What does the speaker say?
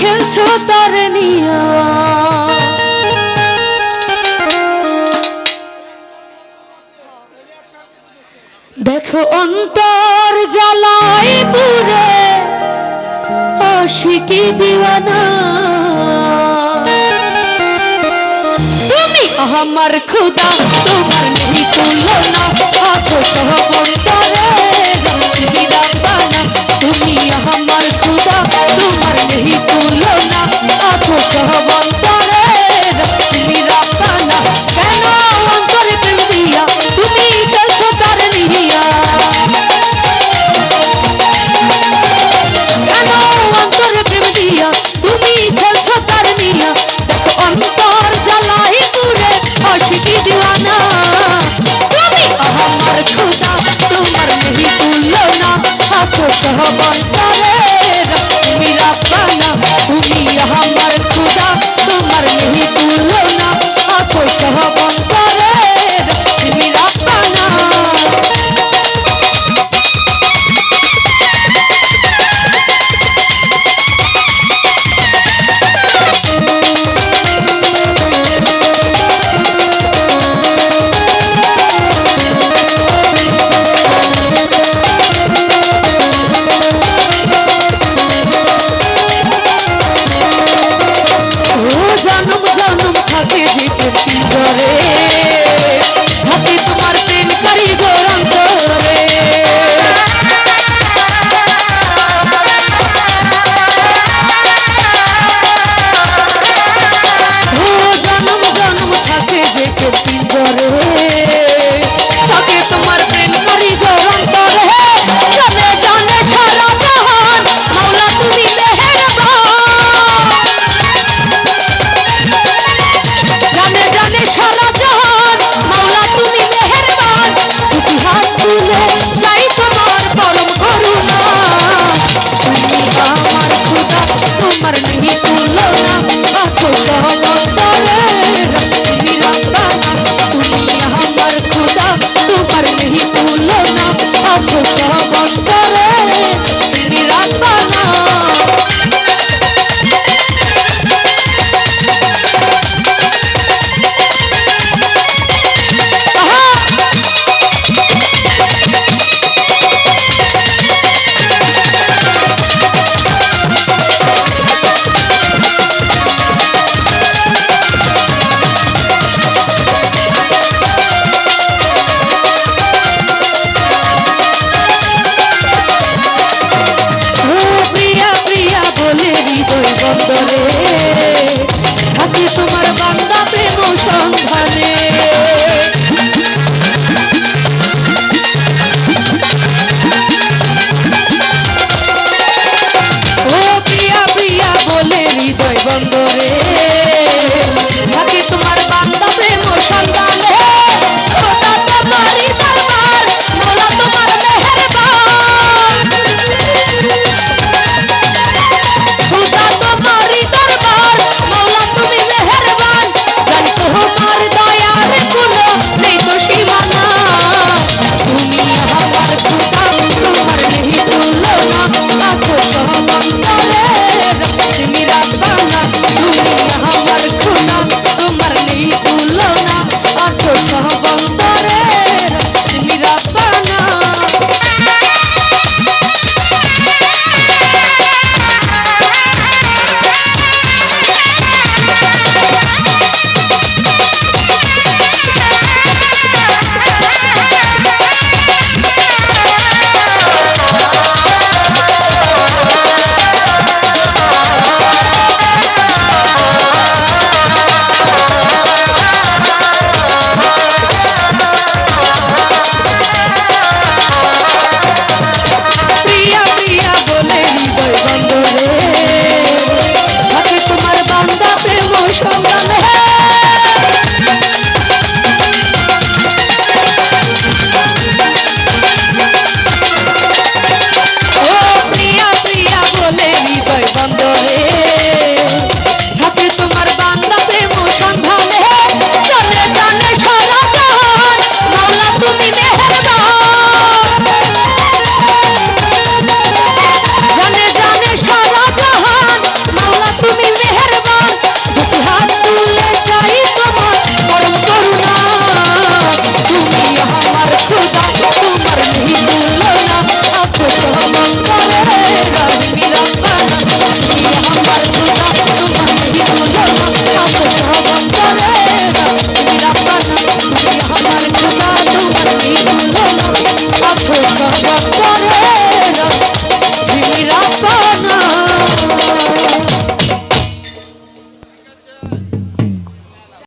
খেলছো তার দেখো অন্তর জ্বালায় পুরে অশিকি দিওয়ানা। তুমি আমার খুদা তোমার নেই তুলনা। Yeah. বন্ধনে ও প্রিয়া প্রিয়া বলে হৃদয় বন্ধরে